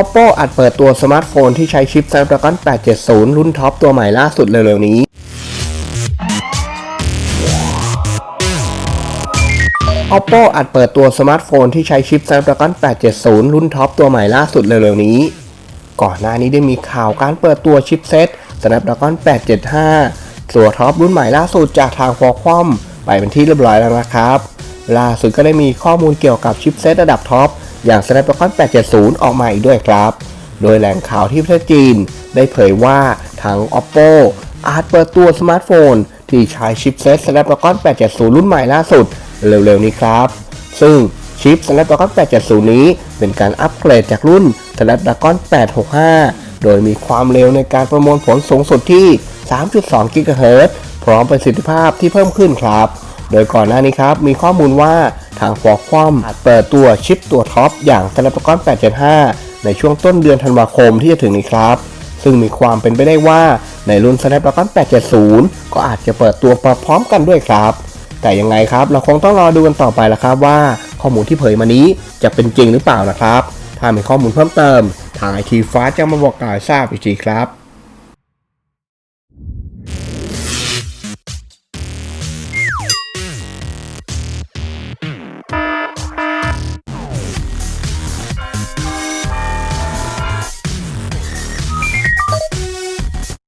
Oppo อาจเปิดตัวสมาร์ทโฟนที่ใช้ชิป Snapdragon 870 รุ่นท็อปตัวใหม่ล่าสุดเร็วๆนี้ Oppo อาจเปิดตัวสมาร์ทโฟนที่ใช้ชิป Snapdragon 870 รุ่นท็อปตัวใหม่ล่าสุดเร็วๆนี้ ก่อนหน้านี้ได้มีข่าวการเปิดตัวชิปเซ็ต Snapdragon 875 ตัวท็อปรุ่นใหม่ล่าสุดจากทาง Qualcomm ไปเป็นที่เรียบร้อยแล้วนะครับ ล่าสุดก็ได้มีข้อมูลเกี่ยวกับชิปเซ็ตระดับท็อป อย่าง Snapdragon 870 ออกมาอีกด้วยครับ โดยแหล่งข่าวที่ประเทศจีน ได้เผยว่าทาง Oppo อาจเปิดตัวสมาร์ทโฟน ที่ใช้ชิปเซ็ต Snapdragon 870 รุ่นใหม่ล่าสุด เร็วๆนี้ครับ ซึ่งชิป Snapdragon 870 นี้เป็นการอัปเกรดจากรุ่น Snapdragon 865 โดยมีความเร็วในการประมวลผลสูงสุดที่ 3.2 GHz พร้อมประสิทธิภาพที่เพิ่มขึ้นครับ ดยก่อนหน้านี้ครับมีข้อมูลว่าทาง Qualcomm อาจเปิดตัวชิปตัวท็อปอย่าง Snapdragon 875 ในช่วงต้นเดือนธันวาคมที่จะถึงนี้ครับ ซึ่งมีความเป็นไปได้ว่าในรุ่น Snapdragon 870 ก็อาจจะเปิดตัวพร้อมกันด้วยครับ แต่ยังไงครับเราคงต้องรอดูกันต่อไปละครับว่าข้อมูลที่เผยมานี้จะเป็นจริงหรือเปล่านะครับ ถ้ามีข้อมูลเพิ่มเติม ทางไอทีฟ้าจะมาบอกกล่าวทราบอีกทีครับ